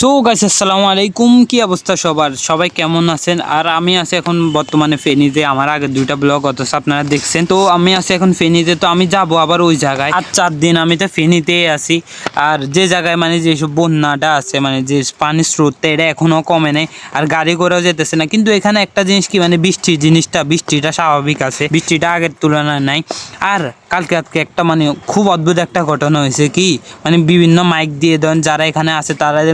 So guys, আসসালামু আলাইকুম। কি অবস্থা সবার? সবাই কেমন আছেন? আর আমি আছি এখন বর্তমানে ফেনীতে, আমার আগে দুইটা ব্লগ অথচ আপনারা দেখছেন। তো আমি আছি এখন ফেনীতে, তো আমি যাব আবার ওই জায়গায়। আর চার দিন আমি তো ফেনীতে আছি। আর যে জায়গায় মানে যেসব বন্যাটা আছে মানে যে পানির স্রোতটা এটা এখনও কমে নেই। আর গাড়ি করেও যেতেছে না। কিন্তু এখানে একটা জিনিস কি মানে বৃষ্টির জিনিসটা, বৃষ্টিটা স্বাভাবিক আছে। বৃষ্টিটা আগের তুলনায় নাই। আর কালকে আজকে একটা মানে খুব অদ্ভুত একটা ঘটনা হয়েছে কি মানে বিভিন্ন মাইক দিয়ে দেন যারা এখানে আছে তাদের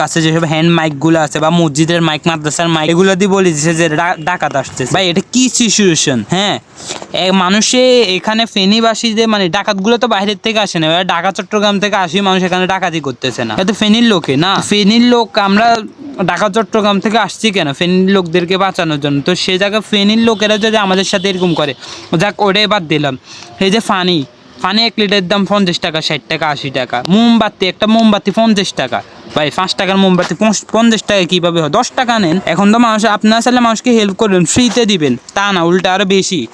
কাছে যেসব হ্যান্ড মাইকগুলো আছে বা মসজিদের মাইক মাদ্রাসার মাইক এগুলো দিয়ে বলে দিচ্ছে যে ডাকাত আসছে ভাই, এটা কি সিচুয়েশন হ্যাঁ? মানুষে এখানে ফেনীবাসীদের মানে ডাকাতগুলো তো বাইরের থেকে আসে না। ঢাকা, চট্টগ্রাম থেকে আসি মানুষ এখানে ডাকাতি করতেছে না। এটা ফেনীর লোকে না? ফেনীর লোক, আমরা ঢাকা, চট্টগ্রাম থেকে আসছি কেন? ফেনীর লোকদেরকে বাঁচানোর জন্য। তো সে জায়গায় ফেনীর লোকেরা যদি আমাদের সাথে এরকম করে, যাক, ওটাই বাদ দিলাম। এই যে ফানি ফানি এক লিটারের দাম পঞ্চাশ টাকা, ষাট টাকা, আশি টাকা। মোমবাতি, একটা মোমবাতি পঞ্চাশ টাকা। ভাই, পাঁচ টাকার মোমবাতি পঞ্চ- পঞ্চাশ টাকা কীভাবে হয়? দশ টাকা নেন। এখন তো মানুষ আপনার আসলে মানুষকে হেল্প করবেন ফ্রিতে দিবেন। তা না, উল্টা আরও বেশি।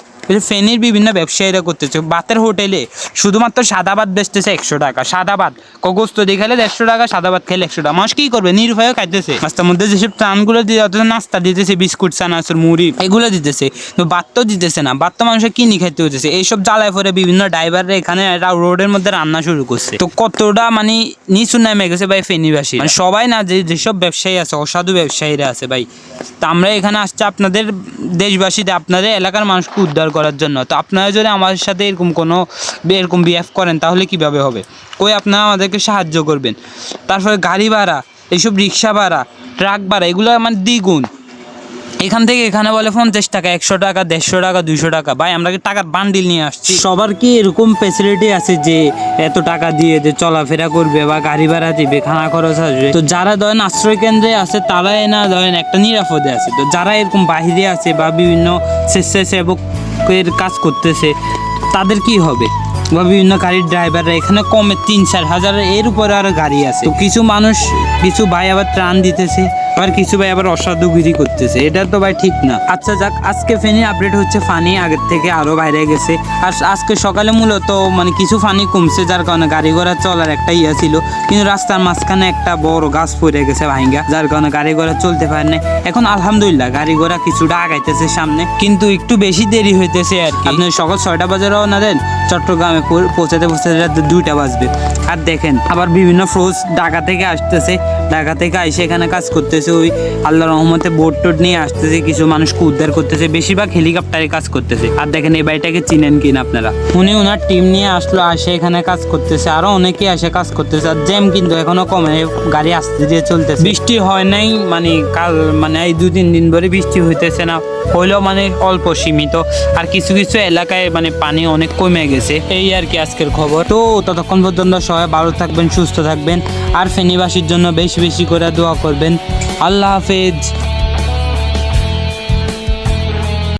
ফেনীর বিভিন্ন ব্যবসায়ীরা করতেছে। বাতের হোটেলে শুধুমাত্র সাদা ভাত বেচতেছে একশো টাকা। সাদা ভাত কগস্ত দিয়ে খেলে দেড়শো টাকা সাদা ভাত খেলে একশো টাকা। মানুষ কি করবে? নির্ভয়ে খাইতেছে। রাস্তার মধ্যে যেসব ত্রাণগুলো দিয়ে অথচ নাস্তা দিতেছে, বিস্কুট, চানাচুর, মুড়ি, এগুলো দিতেছে। তো ভাত তো দিতেছে না। ভাত তো মানুষের কিনি খাইতে হতেছে এইসব জ্বালায় পরে বিভিন্ন ড্রাইভাররা এখানে রোডের মধ্যে রান্না শুরু করছে। তো কতটা মানে নিচু নেমে গেছে ভাই ফেনীবাসী? মানে সবাই না যে যেসব ব্যবসায়ী আছে, অসাধু ব্যবসায়ীরা আছে ভাই, তা আমরা এখানে আসছি আপনাদের দেশবাসীতে আপনাদের এলাকার মানুষকে উদ্ধার করার জন্য। তো আপনারা যদি আমাদের সাথে এরকম কোনো এরকম বিহেভ করেন, তাহলে কীভাবে হবে? কই আপনারা আমাদেরকে সাহায্য করবেন। তারপরে গাড়ি ভাড়া, এইসব রিক্সা ভাড়া ট্রাক ভাড়া, এগুলো আমার দ্বিগুণ। এখান থেকে এখানে বলে পঞ্চাশ টাকা, একশো টাকা, দেড়শো টাকা, দুইশো টাকা। ভাই, আমরা কি টাকার বান্ডিল নিয়ে আসছি? সবার কি এরকম ফেসিলিটি আছে যে এত টাকা দিয়ে যে চলাফেরা করবে বা গাড়ি ভাড়া দিবে, খানা খরচ আসবে? তো যারা ধরেন আশ্রয় কেন্দ্রে আছে, তারাই না ধরেন একটা নিরাপদে আছে। তো যারা এরকম বাহিরে আছে বা বিভিন্ন স্বেচ্ছাসেবকের কাজ করতেছে, তাদের কি হবে? বা বিভিন্ন গাড়ির ড্রাইভাররা এখানে কমে তিন চার হাজার, এর উপরে আরও গাড়ি আছে। তো কিছু মানুষ, কিছু ভাই আবার ত্রাণ দিতেছে। আবার কিছু ভাই আবার অসাধু অসাধুগিরি করতেছে। এটা তো ভাই ঠিক না। আচ্ছা যাক, আজকে ফেনি আপডেট হচ্ছে ফানি আগের থেকে আরও বাইরে গেছে। আর আজকে সকালে মূলত মানে কিছু ফানি কমছে, যার কারণে গাড়ি ঘোড়া চলার একটা ইয়ে ছিল। কিন্তু রাস্তার মাঝখানে একটা বড় গাছ পড়ে গেছে ভাইঙ্গা, যার কারণে গাড়ি ঘোড়া চলতে পারে না এখন আলহামদুলিল্লাহ, গাড়ি ঘোড়া কিছুটা আগাইতেছে সামনে। কিন্তু একটু বেশি দেরি হইতেছে আর। আপনি সকাল ছয়টা বাজে রওনা দেন, চট্টগ্রামে পৌঁছাতে পৌঁছাতে রাত দুইটা বাজবে। আর দেখেন, আবার বিভিন্ন ফ্রোজ ঢাকা থেকে আসতেছে। ঢাকা থেকে এসে এখানে কাজ করতেছে। ওই আল্লাহ রহমতে বোট টোট নিয়ে আসতেছে, কিছু মানুষকে উদ্ধার করতেছে, বেশিরভাগ হেলিকপ্টারে কাজ করতেছে। আর দেখেন এই বাড়িটাকে চিনেন কিনা আপনারা। উনি ওনার টিম নিয়ে আসলো, আসে এখানে কাজ করতেছে, আরও অনেকেই আসে কাজ করতেছে, আর জ্যাম কিন্তু এখনও কমে গাড়ি আসতে দিয়ে চলতেছে। বৃষ্টি হয় নাই মানে কাল মানে এই দু তিন দিন ধরে বৃষ্টি হইতেছে না, হইলেও মানে অল্প সীমিত। আর কিছু কিছু এলাকায় মানে পানি অনেক কমে গেছে, এই আর কি আজকের খবর। তো ততক্ষণ পর্যন্ত সবাই ভালো থাকবেন, সুস্থ থাকবেন, আর ফেনীবাসীর জন্য বেশি বেশি করে দোয়া করবেন। আল্লাহ হাফেজ।